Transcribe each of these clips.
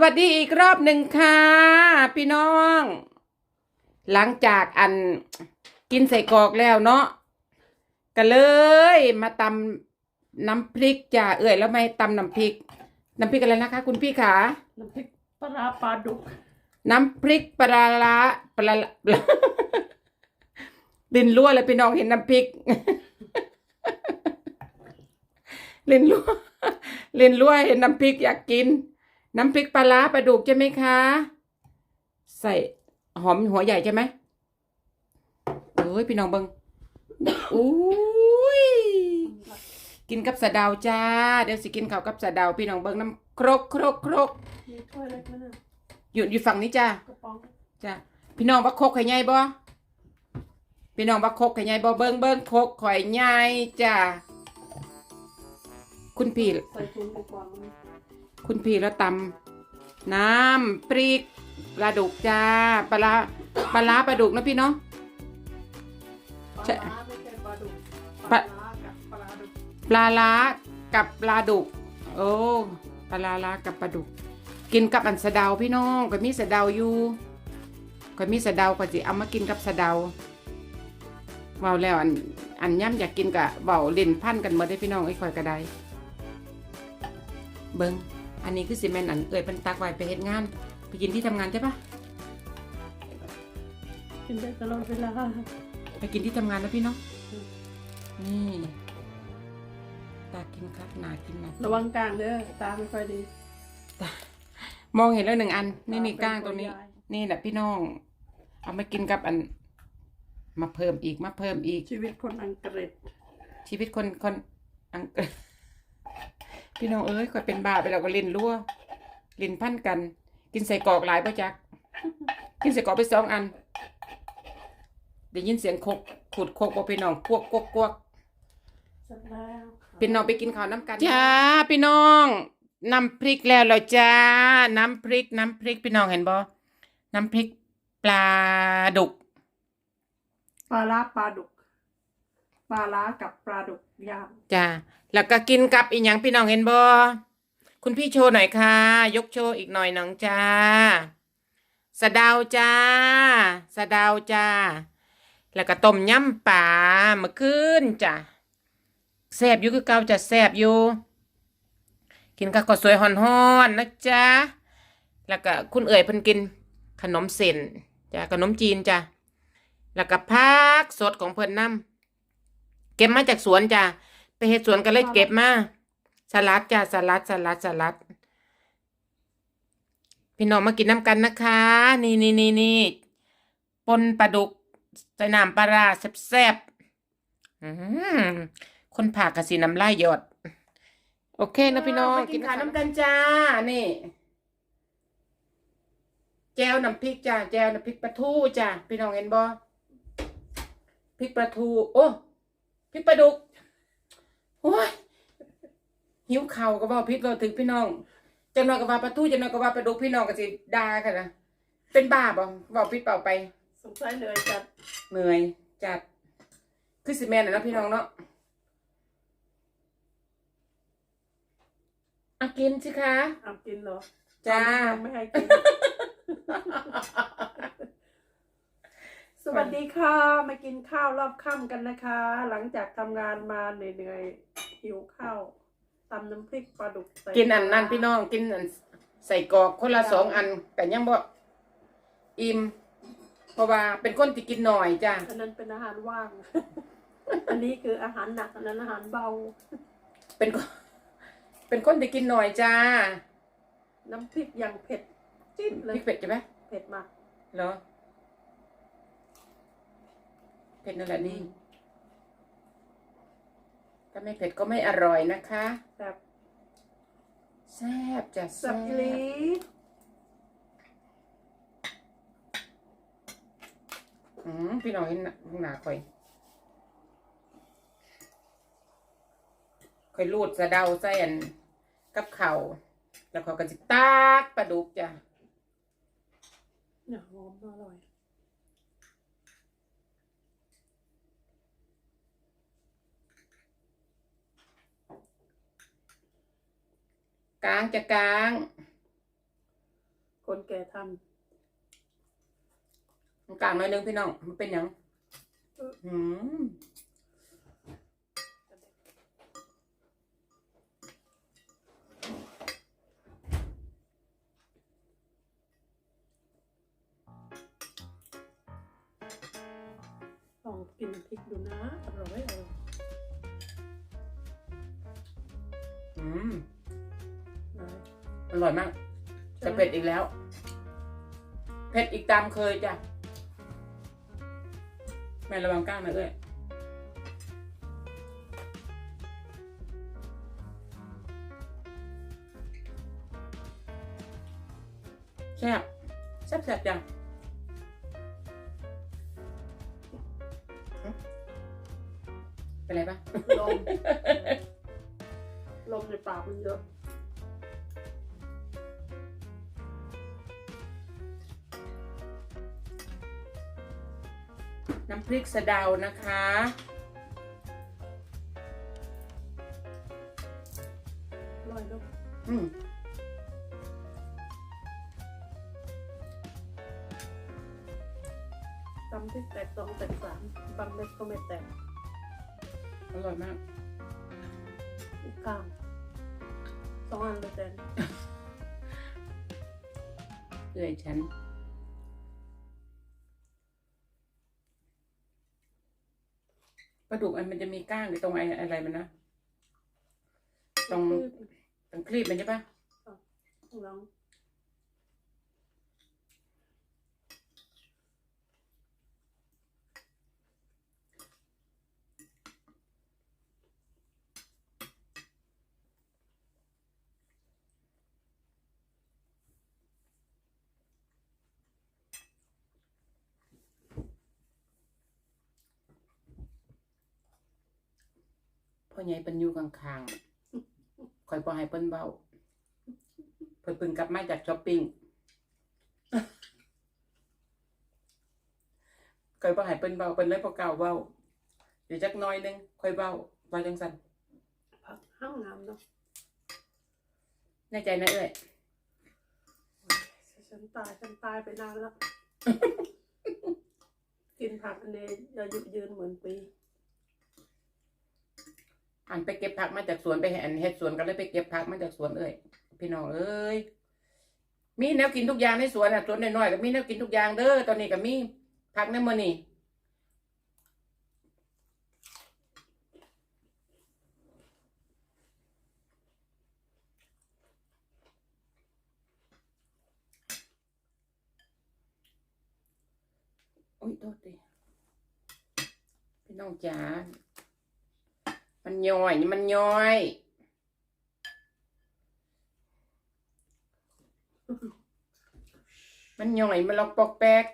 วัสดีอีกรอบหนึ่งค่ะ พี่น้อง หลังจากอันกินใส่กรอกแล้วเนาะก็เลยมาตำน้ำพริกจ้ะเอื่อยแล้วไม่ตำน้ำพริก น้ำพริกอะไรนะคะ คุณพี่ขาน้ำพริกปลาร้าปลาดุก น้ำพริกปลาร้าปลาร้าลินรั่วเลยพี่น้องเห็นน้ำพริกลินรั่วลินรั่วเห็นน้ำพริกอยากกิน น้ำพริกปลาร้าปลาดุกใช่ไหมคะ ใส่หอมหัวใหญ่ใช่ไหมเอ้ยพี่น้องเบิงอุ้ยกินกับสะเดาจ้า เดี๋ยวสิกินข้าวกับสะเดาพี่น้องเบิงน้ำครกครกครกอยู่อยู่ฝั่งนี้จ้าจ้ะพี่น้องว่าโคกไข่ใหญ่บ่พี่น้องว่าโคกไข่ใหญ่บ่เบิ่งเบิ่งโคกไข่ใหญ่จ้ะคุณพี่ใส่ถุงกว่า คุณพี่แล้วตำน้ำพริกปลาดุกจ้าปลาร้าปลาร้าปลาดุกนะพี่เนาะปลาใช่ร้าไม่ใช่ปลาดุกปปลาลาร้ากับปลาร้าดุกปลาร้ากับปลาดุก โอ้ปลาร้ากับปลาดุก กินกับอันสะเดาพี่น้องก็มีสะเดาอยู่ก็มีสะเดาก็สิเอามากินกับสะเดาเว้าแล้วอันอันย่ำอยากกินกะเว้าเล่นพันกันหมดได้พี่น้องไอ้ข่อยก็ได้เบิง อันนี้คือสิแม่นอันเอ่ยเป็นตักไว้ไปเฮ็ดงาน ไปกินที่ทำงานใช่ปะกินได้ตลอดเวลาไปกินที่ทำงานนะพี่เนาะนี่ตากินครับหนากินหนาระวังกลางเด้อตาไม่ค่อยดีมองเห็นแล้วหนึ่งอัน นี่นี่ตาก้างเป็ตัวนี้คใหญ่นี่แหละพี่น้อง เอามากินกับอัน มาเพิ่มอีกมาเพิ่มอีก ชีวิตคนอังกฤษ ชีวิตคนคนอังกฤษ พี่น้องเอ้ยคอยเป็นบ้าไปแล้วก็เล่นรั่วเล่นพันกัน กินใส่กรอกหลายป่ะจัก กินใส่กรอกไปสองอันได้ยินเสียงโคกขูดโคกบ่พี่น้องกวกกวกกวกเสร็จแล้วค่ะพี่น้องไปกินข้าวน้ำกันจ้าพี่น้องน้ำพริกแล้วเหราจ้า น้ำพริก น้ำพริกพี่น้องเห็นบ่น้ำพริกปลาดุก ปลาร้าปลาดุก ปลาร้ากับปลาดุกย่างจ้าแล้วก็กินกับอีหยังพี่น้องเห็นบ่คุณพี่โชว์หน่อยค่ะ ยกโชว์อีกหน่อยน้องจ้าสะดาวจ้าสะดาวจ้า แล้วก็ต้มยำป่าเมื่อคืนจ้ะแซ่บอยู่คือเก่าจะแซ่บอยู่ กินกับข้าวสวยฮ้อนๆนะจ๊ะแล้วก็คุณเอ๋ยเพิ่นกินขนมเส้นจ้ะขนมจีนจ้ะแล้วก็ผักสดของเพิ่นนำ ก็บมาจากสวนจ้ะไปเฮ็ดสวนก็เลยเก็บมาสลัดจ้ะสลัดสลัดสลัด พี่น้องมากินน้ำกันนะคะ นี่นี่นี่นี่ปนปลาดุกใส่น้ำปลาร้าแซ่บๆอื้อหือคนผ่ากระสีน้ำลายหยด โอเคนะพี่น้องกินข้าวน้ำกันจ้า นี่แจวน้ำพริกจ้าแจวน้ำพริกปลาทูจ้าพี่น้องเห็นบ่พริกปลาทู โอ้ พริกปลาดุกโอ้ยหิวเข่าวก็บอกพิษเราถึงพี่น้องจำนวนกับว่าปลาทูจำนวนกับว่าปลาดุกพี่น้องก็สิด่ากันนะเป็นบ้าบ่บอกพิษเปล่าไป สงสัยเลยจัดเหนื่อยจัดคือสิแมนน่ะเนาะพี่น้องเนาะอะกินสิคะเอากินเหรอจ้ายังไม่ให้กิน สวัสดีค่ะ มากินข้าวรอบค่ำกันนะคะ หลังจากทำงานมาเหนื่อยๆหิวข้าวตำน้ำพริกปลาดุกใส่กินอันนั้นพี่น้องกินอันใส่กรอกคนละสองอันแต่ยังบ่อิ่มเพราะว่าเป็นคนที่กินหน่อยจ้าอันนั้นเป็นอาหารว่าง อันนี้คืออาหารหนักอันนั้นอาหารเบา เป็นคนเป็นคนที่กินหน่อยจ้าน้ำพริกอย่างเผ็ดจิ้มพเลยริกเผ็ดใช่ไหมเผ็ดมากเหรอ เผ็ดนั่นแหละนี่ถ้าไม่เผ็ดก็ไม่อร่อยนะคะแบบแซ่บจ้ะสัแซ่บบลีอืมพี่น้องเห็นหน้าหนาข่อยข่อยรูดสะเดาใส่อันกับเข่าวแล้วเขาก็จะตากปลาดุกจ้ะ เนี่ยหอมอร่อย กลางจะกลาง คนแก่ทกลางหน่อยนึงพี่น้อง มันเป็นหยังอืมำลองกินพริกดูนะอร่อยอร่อยอืมอร่อย อร่อยมากจะเผ็ดอีกแล้ว เผ็ดอีกตามเคยจ้ะ แม่ระวังก้างนะเอ้ยแซ่บแซ่บแซ่บจ้ะหึเป็นไรปะลม ลมในปากมันเยอะ ริกสะเดานะคะ อร่อยลูกอืมตำที่แตกสองแตกสามบางเล็กก็ไม่แตกอร่อยมาก อีกข้างสองอันเลยแตนเอื่อยฉัน ปลาดุกอันมันจะมีก้างอยู่ตรงไอ้อะไรมันนะตรงตรงคลีบมันใช่ปะลอง อใหญ่เป็นอยู่ข้างๆคอยปอให้เปิ้นเบาเพิ่นเพิ่งกลับมาจากช้อปปิ้งคอยปอให้เปิ้นเบาเปิ้นเลยพอเก่าเบาเดี๋ยวจักหน้อยหนึงค่อยเบาว่าจังสันผักห้างงามเนาะแน่ใจนะเอ้ยฉันตายฉันตายไปนานแล้ว กินผักอันนี้อายุยืนเหมือนปี อันไปเก็บผักมาจากสวนไปอันเฮ็ดสวนก็เลยไปเก็บผักมาจากสวนเอ้ยพี่น้องเอ้ยมีแนวกินทุกอย่างในสวนอะสวนน้อยๆก็มีแนวกินทุกอย่างเด้อตอนนี้ก็มีผักในมือนี้โอ้ยโทษทีพี่น้องจ๋า มันย่อยนี่มันย่อยมันย่อยมันลอกปอกแป๊ก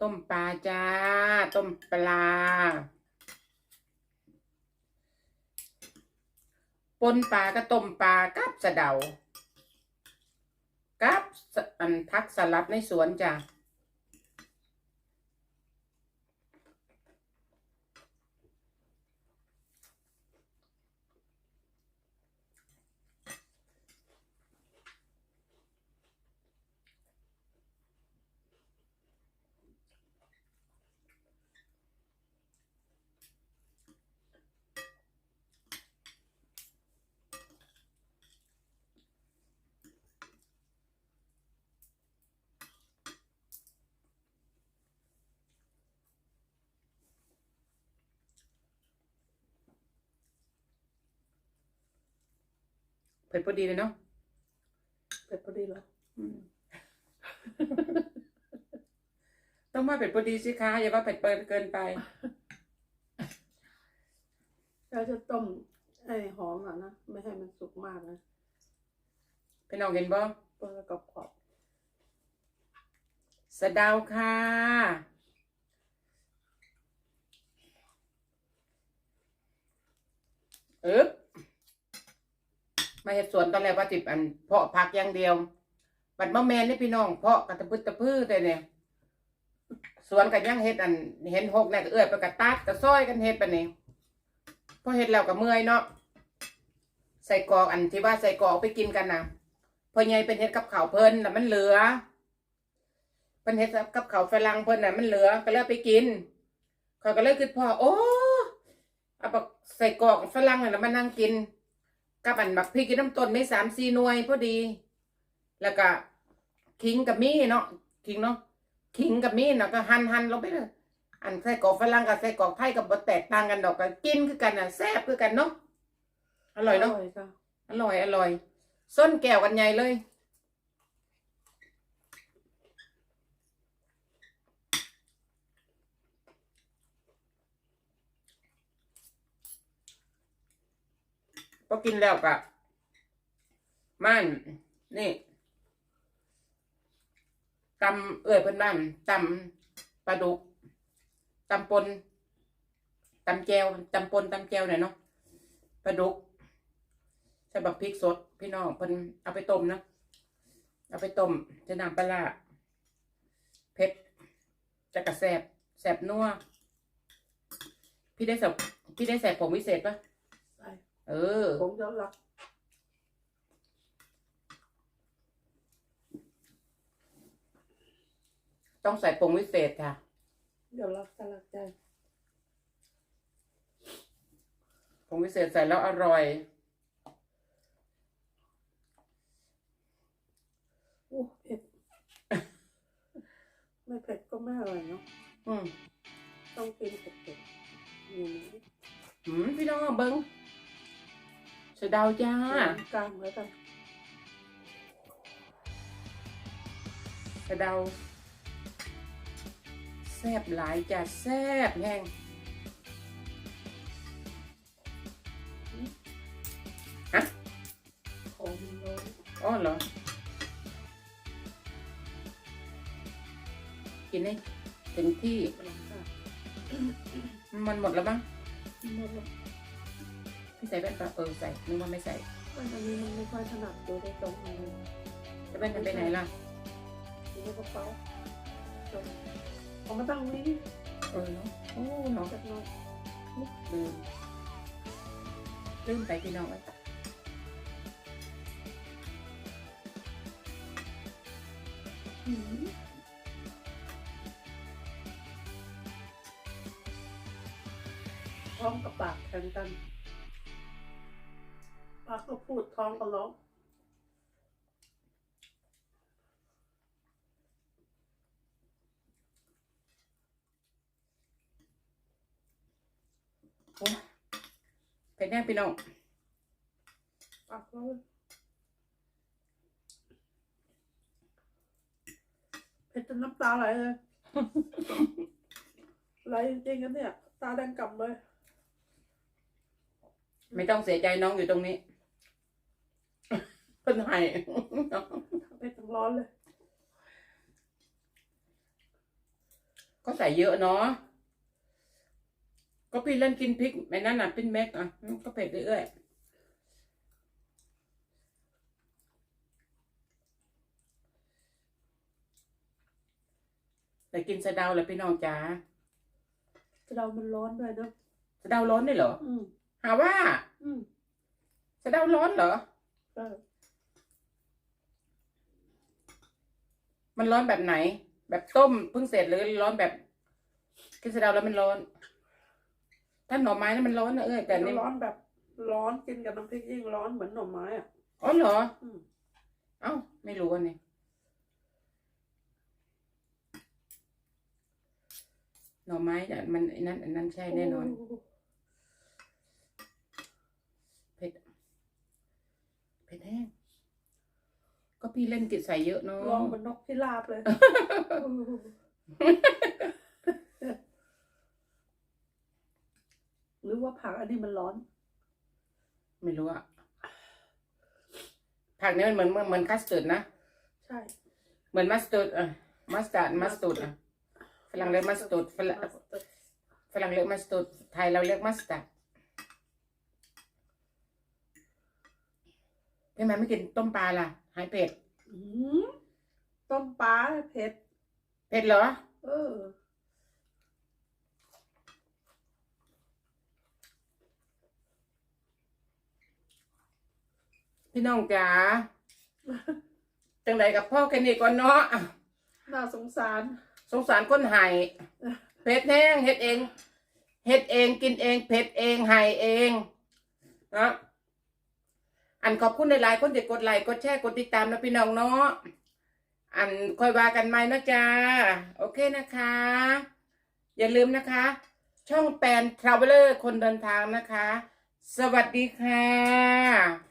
ต้มปลาจ้า ต้มปลาปนปลาก็ต้มปลากับสะเดากับอันพักสลัดในสวนจ้ะ เผ็ดพอดีเลยเนาะเป็ดพอดีเหรออืม ต้องว่าเผ็ดพอดีสิคะอย่าว่าเผ็ดเกินไป เราจะต้มให้หอมอะนะ ไม่ให้มันสุกมากนะพี่น้องเห็นบ่ตัวแล้วก็กรอบสะเดาวค่ะเอ๊บ มาเห็ดสวนตอนแรกว่าติบอันเพาะผักอย่างเดียว บัดมะแมนนี่พี่น้องเพาะกระตะพึดตะพื้แต่เนี่ยสวนกันยังเห็ดอันเห็นหกเนี่ยก็เอื้อยไปกระตัดกระซ้อยกันเห็ดไปเนี่ยพอเห็ดแล้วก็เมื่อยเนาะใส่กอกอันที่ว่าใส่กอกไปกินกันนะพอไงเป็นเฮ็ดกับข้าวเพิ่นน่มันเหลือเป็นเฮ็ดกับข้าวฝรั่งเพิ่นน่ะมันเหลือก็เลยไปกินข้อยก็เลยคิดพ่อโอ้เอาบักใส่กอกฝรั่งน่ะแล้วมานั่งกิน กับอันบักพริกกินน้ำต้นไม่สามสี่หน่วยพอดี แล้วก็ขิงกับมีเนาะขิงเนาะขิงกับมีเนาะก็หั่นหั่นลงไปเลยอันใส่กรอกฝรั่งกับใส่กรอกไทยกับบ่แตกต่างกันดอกก็กินคือกันน่ะแซ่บคือกันเนาะอร่อยเนาะค่ะอร่อยอร่อย ส้นแก้วกันใหญ่เลย ก็กินแล้วกะมันนี่ตำเอ่ยเพิ่นบ้านตำปลาดุกตำปนตำแจวตำปนตำแจวหน่อยเนาะปลาดุกใส่บักพริกสด พี่น้องเพิ่นเอาไปต้มนะเอาไปต้มจะนำปลาเผ็ดจะกระแสบแสบนัวพี่ได้ใส่พี่ได้ใส่ผงวิเศษปะ เออ ผมยอมรับต้องใส่ผงวิเศษค่ะยอมรับสลักใจผงวิเศษใส่แล้วอร่อย โอ้เผ็ด ไม่เผ็ดก็ไม่อร่อยเนาะ อืมต้องกินเผ็ดๆนี่หืมพี่น้องเอาเบิ้ง สะเดาวจ้า กลางแล้วกันสะเดาแซบหลายจ้ะแซบแห้งของมันร้อนอ๋อเหรอ กินให้เต็มที่หลังจากมันหมดแล้วบ้าง หมดแล้ว พี่ใส่แว่นปะเออใส่นึกว่าไม่ใส่อันนี้มันไม่ค่อยถนัดดูได้ตรงนี้แล้วแว่นจะไปไหนล่ะอยู่ในกระเป๋าตรงเอามาตั้งนี้เออเนาะโอ้เนาะจากน้อยลืมลืมไปพี่น้องไว้หืมท้องกับปากแข่งกัน ปากก็พูดท้องก็ร้องโอ้เป็นแน่พี่น้องปากก็เผ็ดจนน้ำตาไหลเลย ไหลจริงๆกันเนี่ย ตาแดงกำเลย ไม่ต้องเสียใจน้องอยู่ตรงนี้ เพิ่นให้เผ็ดทั้งร้อนเลย ก็ใส่เยอะเนาะก็พี่เล่นกินพริกไอ้นั่นน่ะเป็นเม็ดอะมันก็เผ็ดเรื่อยๆแต่กินสะเดาเลยพี่น้องจ๋าจะเรามันร้อนด้วยเนอะสะเดาร้อนด้วยเหรออืมหาว่าอืมสะเดาร้อนเหรอ ใช่ มันร้อนแบบไหน แบบต้มเพิ่งเสร็จหรือร้อนแบบกินสะเดาแล้วมันร้อน ถ้าหน่อไม้นั้นมันร้อนนะเอ้ยแต่แต่นี่ร้อนแบบ ร้อนกินกับน้ำพริกยิ่งร้อนเหมือนหน่อไม้อะอ๋อเหรออืมเอ้าไม่รู้อันนี้หน่อไม้เนี่ยมันไอ้นั่นอันนั้นใช่แน่นอนเผ็ดเผ็ดแห้ง ก็พี่เล่นกิจใส่เยอะเนาะร้องเหมือนนกพิราบเลย หรือว่าผักอันนี้มันร้อน ไม่รู้อะผักนี้มันเหมือนเหมือนคัสเตอร์ดนะ ใช่ เหมือนมัสตาร์ดอะมัสตาร์ดมัสตาร์ดอะฝรั่งเรียกมัสตาร์ดฝรั่งฝรั่งเรียกมัสตาร์ดไทยเราเรียกมัสตาร์ดพี่แม่ไม่กินต้มปลาล่ะ หายเผ็ดอืมต้มปลาเผ็ด เผ็ดเหรอ เออ พี่น้องจ๋า จังไดกับพ่อแค่นี้ก่อนเนาะน่าสงสาร สงสารคนไห้เผ็ดแห้งเฮ็ดเอง เฮ็ดเองกินเอง เผ็ดเองไห้เองนะ อันขอบคุณหลายๆคนที่กดไลค์กดแชร์กดติดตามนะพี่น้องเนาะอันค่อยว่ากันใหม่นะจ๊ะโอเคนะคะ อย่าลืมนะคะ ช่องแปนทราเวลเลอร์คนเดินทางนะคะ สวัสดีค่ะ